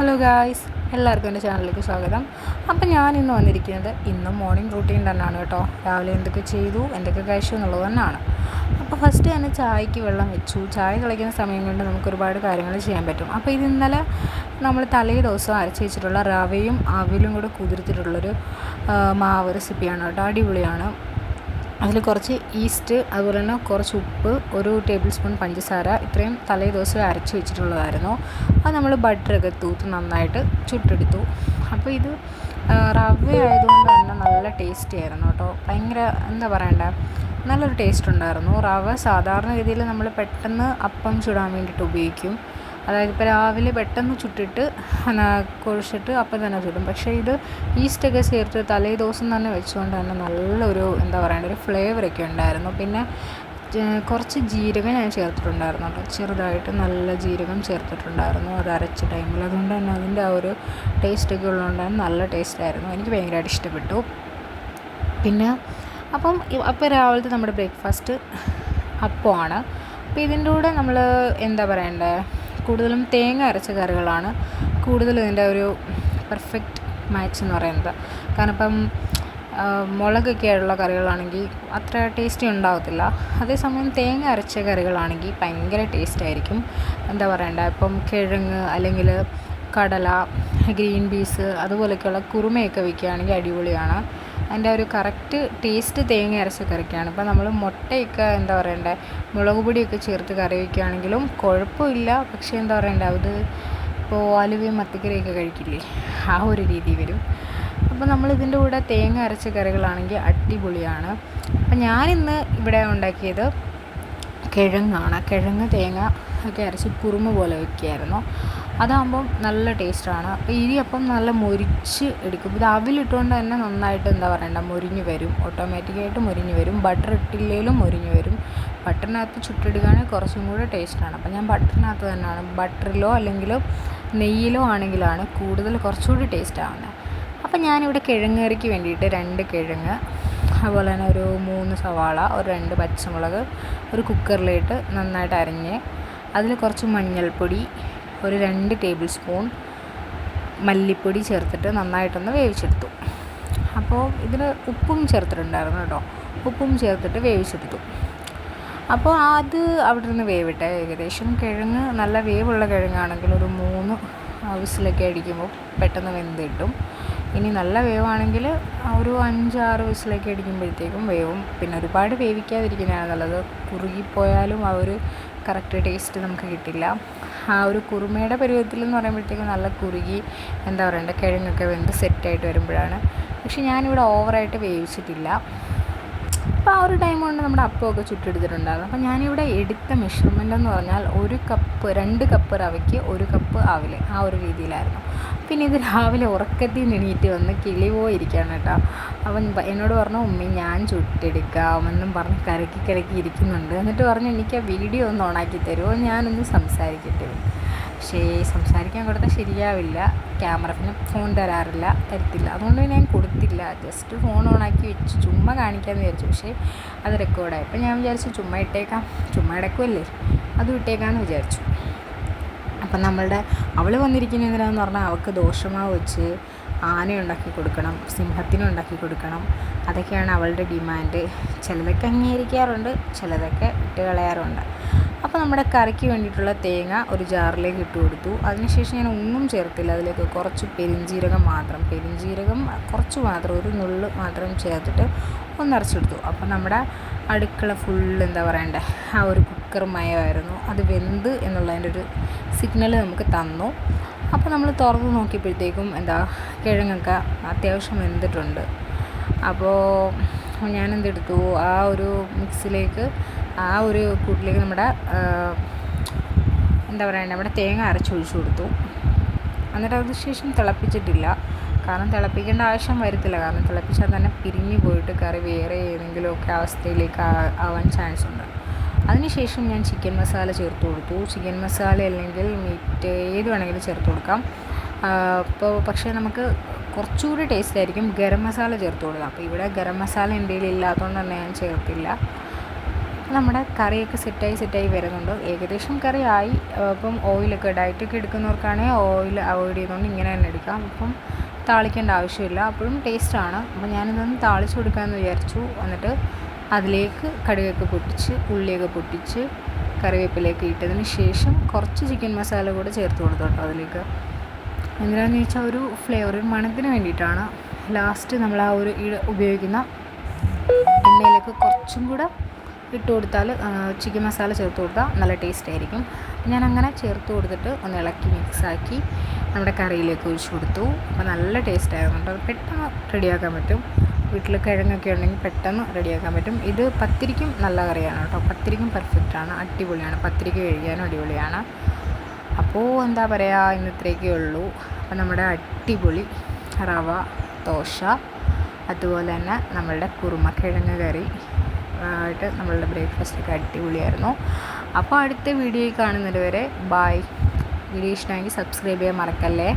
Hello guys എല്ലാവർക്കും എന്റെ ചാനലിലേക്ക് സ്വാഗതം. അപ്പം ഞാൻ ഇന്ന് വന്നിരിക്കുന്നത് ഇന്ന് മോർണിംഗ് റൂട്ടീൻ തന്നെയാണ് കേട്ടോ. രാവിലെ എന്തൊക്കെ ചെയ്തു എന്തൊക്കെ കഴിച്ചു എന്നുള്ളത് തന്നെയാണ്. അപ്പോൾ ഫസ്റ്റ് തന്നെ ചായക്ക് വെള്ളം വെച്ചു. ചായ കളിക്കുന്ന സമയം കൊണ്ട് നമുക്ക് ഒരുപാട് കാര്യങ്ങൾ ചെയ്യാൻ പറ്റും. അപ്പോൾ ഇത് ഇന്നലെ നമ്മൾ തലേ ദിവസം അരച്ച് വെച്ചിട്ടുള്ള റവയും അവിലും കൂടെ കുതിർത്തിട്ടുള്ളൊരു മാവ് റെസിപ്പിയാണ് കേട്ടോ. അടിപൊളിയാണ്. അതിൽ കുറച്ച് ഈസ്റ്റ് അതുപോലെ തന്നെ കുറച്ച് ഉപ്പ് ഒരു ടേബിൾ സ്പൂൺ പഞ്ചസാര ഇത്രയും തലേ ദിവസം അരച്ച് വെച്ചിട്ടുള്ളതായിരുന്നു. അത് നമ്മൾ ബട്ടറൊക്കെ തൂത്ത് നന്നായിട്ട് ചുട്ടെടുത്തു. അപ്പോൾ ഇത് റവ ആയതുകൊണ്ട് തന്നെ നല്ല ടേസ്റ്റി ആയിരുന്നു കേട്ടോ. ഭയങ്കര എന്താ പറയണ്ട നല്ലൊരു ടേസ്റ്റ് ഉണ്ടായിരുന്നു. റവ സാധാരണ രീതിയിൽ നമ്മൾ പെട്ടെന്ന് അപ്പം ചുടാൻ വേണ്ടിയിട്ട് ഉപയോഗിക്കും. അതായത് ഇപ്പോൾ രാവിലെ പെട്ടെന്ന് ചുട്ടിട്ട് കുഴിച്ചിട്ട് അപ്പം തന്നെ ചുടും. പക്ഷേ ഇത് ഈസ്റ്റൊക്കെ ചേർത്ത് തലേ ദിവസം തന്നെ വെച്ചുകൊണ്ട് തന്നെ നല്ലൊരു എന്താ പറയണ്ട ഒരു ഫ്ലേവറൊക്കെ ഉണ്ടായിരുന്നു. പിന്നെ കുറച്ച് ജീരകം ഞാൻ ചേർത്തിട്ടുണ്ടായിരുന്നു കേട്ടോ ചെറുതായിട്ട് നല്ല ജീരകം ചേർത്തിട്ടുണ്ടായിരുന്നു. അത് അരച്ച ടൈമിൽ അതുകൊണ്ട് തന്നെ അതിന്റെ ആ ഒരു ടേസ്റ്റൊക്കെ ഉള്ളതുകൊണ്ട് നല്ല ടേസ്റ്റായിരുന്നു എനിക്ക് ഭയങ്കരമായിട്ട് ഇഷ്ടപ്പെട്ടു. പിന്നെ അപ്പം അപ്പം അപ്പോൾ രാവിലത്തെ നമ്മുടെ ബ്രേക്ക്ഫാസ്റ്റ് അപ്പമാണ്. അപ്പോൾ ഇതിന്റെ കൂടെ നമ്മൾ എന്താ പറയണ്ടേ കൂടുതലും തേങ്ങ അരച്ച കറികളാണ് കൂടുതലും ഇതിന്റെ ഒരു പെർഫെക്റ്റ് മാച്ച് എന്ന് പറയുന്നത്. കാരണം ഇപ്പം മുളകൊക്കെ ആയിട്ടുള്ള കറികളാണെങ്കിൽ അത്ര ടേസ്റ്റി ഉണ്ടാകത്തില്ല അതേസമയം തേങ്ങ അരച്ച കറികളാണെങ്കിൽ ഭയങ്കര ടേസ്റ്റ് ആയിരിക്കും. എന്താ പറയണ്ടേ? ഇപ്പം കിഴങ്ങ് അല്ലെങ്കിൽ കടല ഗ്രീൻ പീസ് അതുപോലെയൊക്കെയുള്ള കുറുമയൊക്കെ വയ്ക്കുകയാണെങ്കിൽ അടിപൊളിയാണ്. അതിന്റെ ഒരു കറക്റ്റ് ടേസ്റ്റ് തേങ്ങ അരച്ച കറിക്കാണ്. അപ്പോൾ നമ്മൾ മുട്ടയൊക്കെ എന്താ പറയണ്ടേ മുളക് പൊടിയൊക്കെ ചേർത്ത് കറി വയ്ക്കുകയാണെങ്കിലും കുഴപ്പമില്ല. പക്ഷേ എന്താ പറയണ്ടേ അത് ഇപ്പോൾ ആലുവയും മത്തിക്കറിയൊക്കെ കഴിക്കില്ലേ ആ ഒരു രീതി വരും. അപ്പോൾ നമ്മൾ ഇതിന്റെ കൂടെ തേങ്ങ അരച്ച കറികളാണെങ്കിൽ അടിപൊളിയാണ്. അപ്പം ഞാനിന്ന് ഇവിടെ ഉണ്ടാക്കിയത് കിഴങ്ങാണ്. കിഴങ്ങ് തേങ്ങ ഒക്കെ അരച്ച് കുറുമ പോലെ വെക്കുകയായിരുന്നു അതാകുമ്പം നല്ല ടേസ്റ്റാണ്. അപ്പോൾ ഇടിയപ്പം നല്ല മുരിച്ച് എടുക്കും. ഇത് അവിലിട്ടുകൊണ്ട് തന്നെ നന്നായിട്ട് എന്താ പറയണ്ട മുരിഞ്ഞ് വരും. ഓട്ടോമാറ്റിക്കായിട്ട് മുരിഞ്ഞ് വരും. ബട്ടർ ഇട്ടില്ലെങ്കിലും മുരിഞ്ഞ് വരും. ബട്ടറിനകത്ത് ചുട്ടെടുക്കുകയാണെങ്കിൽ കുറച്ചും കൂടെ ടേസ്റ്റാണ്. അപ്പോൾ ഞാൻ ബട്ടറിനകത്ത് തന്നെയാണ്. ബട്ടറിലോ അല്ലെങ്കിൽ നെയ്യിലോ ആണെങ്കിലാണ് കൂടുതൽ കുറച്ചുകൂടി ടേസ്റ്റ് ആവുന്നത് അപ്പോൾ ഞാനിവിടെ കിഴങ്ങ് കറിക്ക് വേണ്ടിയിട്ട് രണ്ട് കിഴങ്ങ് അതുപോലെ തന്നെ ഒരു മൂന്ന് സവാള ഒരു രണ്ട് പച്ചമുളക് ഒരു കുക്കറിലിട്ട് നന്നായിട്ട് അരിഞ്ഞ് അതിൽ കുറച്ച് മഞ്ഞൾപ്പൊടി ഒരു രണ്ട് ടേബിൾ സ്പൂൺ മല്ലിപ്പൊടി ചേർത്തിട്ട് നന്നായിട്ടൊന്ന് വേവിച്ചെടുത്തു. അപ്പോൾ ഇതിന് ഉപ്പും ചേർത്തിട്ടുണ്ടായിരുന്നു കേട്ടോ. ഉപ്പും ചേർത്തിട്ട് വേവിച്ചെടുത്തു. അപ്പോൾ അത് അവിടെ നിന്ന് വേവിട്ടെ. ഏകദേശം കിഴങ്ങ് നല്ല വേവുള്ള കിഴങ്ങാണെങ്കിൽ ഒരു മൂന്ന് വിസിലൊക്കെ അടിക്കുമ്പോൾ പെട്ടെന്ന് വെന്ത് കിട്ടും. ഇനി നല്ല വേവാണെങ്കിൽ ഒരു അഞ്ചാറ് വിസിലേക്ക് അടിക്കുമ്പോഴത്തേക്കും വേവും. പിന്നെ ഒരുപാട് വേവിക്കാതിരിക്കുന്നതാണ് നല്ലത്. കുറുകിപ്പോയാലും ആ ഒരു കറക്റ്റ് ടേസ്റ്റ് നമുക്ക് കിട്ടില്ല. ആ ഒരു കുറുമയുടെ പരുവത്തിൽ എന്ന് പറയുമ്പോഴത്തേക്കും നല്ല കുറുകി എന്താ പറയണ്ടേ കിഴങ്ങൊക്കെ വെന്ത് സെറ്റായിട്ട് വരുമ്പോഴാണ്. പക്ഷെ ഞാനിവിടെ ഓവറായിട്ട് വേവിച്ചിട്ടില്ല. അപ്പോൾ ആ ഒരു ടൈം കൊണ്ട് നമ്മുടെ അപ്പമൊക്കെ ചുട്ടെടുത്തിട്ടുണ്ടായിരുന്നു. അപ്പോൾ ഞാനിവിടെ എടുത്ത മെഷർമെന്റ് എന്ന് പറഞ്ഞാൽ ഒരു കപ്പ് രണ്ട് കപ്പ് റവയ്ക്ക് ഒരു കപ്പ് ആവിൽ ആ ഒരു രീതിയിലായിരുന്നു. പിന്നെ ഇത് രാവിലെ ഉറക്കത്തിൽ എണീറ്റ് വന്ന് കിളി പോയിരിക്കുകയാണ് കേട്ടോ. അവൻ എന്നോട് പറഞ്ഞു ഉമ്മി ഞാൻ ചുട്ടെടുക്കാമെന്നും പറഞ്ഞ് കരക്കി കരക്കി ഇരിക്കുന്നുണ്ട്. എന്നിട്ട് പറഞ്ഞു എനിക്ക് ആ വീഡിയോ ഒന്ന് ഓണാക്കി തരുമോ? ഞാനൊന്ന് സംസാരിക്കട്ടെ. പക്ഷേ സംസാരിക്കാൻ കൊടുത്താൽ ശരിയാവില്ല. ക്യാമറ പിന്നെ ഫോൺ തരാറില്ല തരത്തില്ല. അതുകൊണ്ട് ഞാൻ കൊടുത്തില്ല. ജസ്റ്റ് ഫോൺ ഓണാക്കി വെച്ച്. ചുമ്മാ കാണിക്കാമെന്ന് വിചാരിച്ചു. പക്ഷേ അത് റെക്കോർഡായി അപ്പോൾ ഞാൻ വിചാരിച്ചു ചുമ്മാ ഇട്ടേക്കാം. ചുമ്മാ ഇടക്കുമല്ലേ അതും ഇട്ടേക്കാമെന്ന് വിചാരിച്ചു. അപ്പം നമ്മളുടെ അവൾ വന്നിരിക്കുന്ന എന്തിനാന്ന് പറഞ്ഞാൽ അവൾക്ക് ദോഷമാവ് വെച്ച് ആന ഉണ്ടാക്കി കൊടുക്കണം സിംഹത്തിനെ ഉണ്ടാക്കി കൊടുക്കണം. അതൊക്കെയാണ് അവളുടെ ഡിമാൻഡ്. ചിലതൊക്കെ അംഗീകരിക്കാറുണ്ട് ചിലതൊക്കെ ഇട്ട് കളയാറുണ്ട്. അപ്പോൾ നമ്മുടെ കറിക്ക് വേണ്ടിയിട്ടുള്ള തേങ്ങ ഒരു ജാറിലേക്ക് ഇട്ട് കൊടുത്തു. അതിനുശേഷം ഞാൻ ഒന്നും ചേർത്തില്ല അതിലേക്ക്. കുറച്ച് പെരിഞ്ജീരകം മാത്രം പെരിഞ്ജീരകം കുറച്ച് മാത്രം ഒരു നുള്ള് മാത്രം ചേർത്തിട്ട് ഒന്നരച്ചെടുത്തു. അപ്പോൾ നമ്മുടെ അടുക്കള ഫുൾ എന്താ പറയണ്ടേ ആ ഒരു മയമായിരുന്നു അത് വെന്ത് എന്നുള്ളതിന്റെ ഒരു സിഗ്നൽ നമുക്ക് തന്നു. അപ്പോൾ നമ്മൾ തുറന്ന് നോക്കിയപ്പോഴത്തേക്കും എന്താ കിഴങ്ങൊക്കെ അത്യാവശ്യം വെന്തിട്ടുണ്ട്. അപ്പോൾ ഞാൻ എന്തെടുത്തു ആ ഒരു മിക്സിലേക്ക് ആ ഒരു കൂട്ടിലേക്ക് നമ്മുടെ എന്താ പറയുക നമ്മുടെ തേങ്ങ അരച്ചൊഴിച്ചു കൊടുത്തു. എന്നിട്ട് അതിന് ശേഷം തിളപ്പിച്ചിട്ടില്ല. കാരണം തിളപ്പിക്കേണ്ട ആവശ്യം വരത്തില്ല. കാരണം തിളപ്പിച്ചാൽ തന്നെ പിരിഞ്ഞു പോയിട്ട് കറി വേറെ ഏതെങ്കിലുമൊക്കെ അവസ്ഥയിലേക്ക് ആവാൻ ചാൻസ് ഉണ്ട്. അതിനുശേഷം ഞാൻ ചിക്കൻ മസാല ചേർത്ത് കൊടുത്തു. ചിക്കൻ മസാല അല്ലെങ്കിൽ മീറ്റ് ഏത് വേണമെങ്കിലും ചേർത്ത് കൊടുക്കാം. അപ്പോൾ പക്ഷേ നമുക്ക് കുറച്ചുകൂടി ടേസ്റ്റ് ആയിരിക്കും ഗരം മസാല ചേർത്ത് കൊടുക്കാം അപ്പോൾ ഇവിടെ ഗരം മസാല എന്റെ ഇല്ലാത്തതുകൊണ്ട് തന്നെ ഞാൻ ചേർത്തില്ല. നമ്മുടെ കറിയൊക്കെ സെറ്റായി സെറ്റായി വരുന്നുണ്ട്. ഏകദേശം കറി ആയി അപ്പം ഓയിലൊക്കെ ഡയറ്റൊക്കെ എടുക്കുന്നവർക്കാണെങ്കിൽ ഓയിൽ അവോയ്ഡ് ചെയ്തുകൊണ്ട് ഇങ്ങനെ തന്നെ എടുക്കാം. അപ്പം താളിക്കേണ്ട ആവശ്യമില്ല. അപ്പോഴും ടേസ്റ്റാണ് അപ്പോൾ ഞാനിതൊന്ന് താളിച്ച് കൊടുക്കാമെന്ന് വിചാരിച്ചു. എന്നിട്ട് അതിലേക്ക് കടുകൊക്കെ പൊട്ടിച്ച് ഉള്ളിയൊക്കെ പൊട്ടിച്ച് കറിവേപ്പിലേക്ക് ഇട്ടതിന് ശേഷം കുറച്ച് ചിക്കൻ മസാല കൂടെ ചേർത്ത് കൊടുത്തു കേട്ടോ അതിലേക്ക്. എന്തിനാന്ന് ചോദിച്ചാൽ ഒരു ഫ്ലേവർ മണത്തിന് വേണ്ടിയിട്ടാണ്. ലാസ്റ്റ് നമ്മൾ ആ ഒരു ഉപയോഗിക്കുന്ന എണ്ണയിലേക്ക് കുറച്ചും കൂടെ ഇട്ട് കൊടുത്താൽ ചിക്കൻ മസാല ചേർത്ത് കൊടുത്താൽ നല്ല ടേസ്റ്റ് ആയിരിക്കും. ഞാൻ അങ്ങനെ ചേർത്ത് കൊടുത്തിട്ട് ഒന്ന് ഇളക്കി മിക്സാക്കി നമ്മുടെ കറിയിലേക്ക് ഒഴിച്ച് കൊടുത്തു. അപ്പോൾ നല്ല ടേസ്റ്റ് അത് പെട്ടെന്ന് റെഡിയാക്കാൻ പറ്റും. വീട്ടിൽ കിഴങ്ങൊക്കെ ഉണ്ടെങ്കിൽ പെട്ടെന്ന് റെഡിയാക്കാൻ പറ്റും. ഇത് പത്തിരിക്കും നല്ല കറിയാണ് കേട്ടോ. പത്തിരിക്കും പെർഫെക്റ്റാണ് അടിപൊളിയാണ്. പത്തിരിക്ക് കഴിക്കാനും അടിപൊളിയാണ്. അപ്പോൾ എന്താ പറയുക ഇന്ന് ഇത്രയൊക്കെ ഉള്ളൂ. അപ്പോൾ നമ്മുടെ അടിപൊളി റവ ദോശ അതുപോലെ തന്നെ നമ്മളുടെ കുറുമക്കിഴങ്ങ് കറി ആയിട്ട് നമ്മളുടെ ബ്രേക്ക്ഫാസ്റ്റൊക്കെ അടിപൊളിയായിരുന്നു. അപ്പോൾ അടുത്ത വീഡിയോയിൽ കാണുന്നതുവരെ ബായ് വീഡിയോ ഇഷ്ടമെങ്കിൽ സബ്സ്ക്രൈബ് ചെയ്യാൻ മറക്കല്ലേ?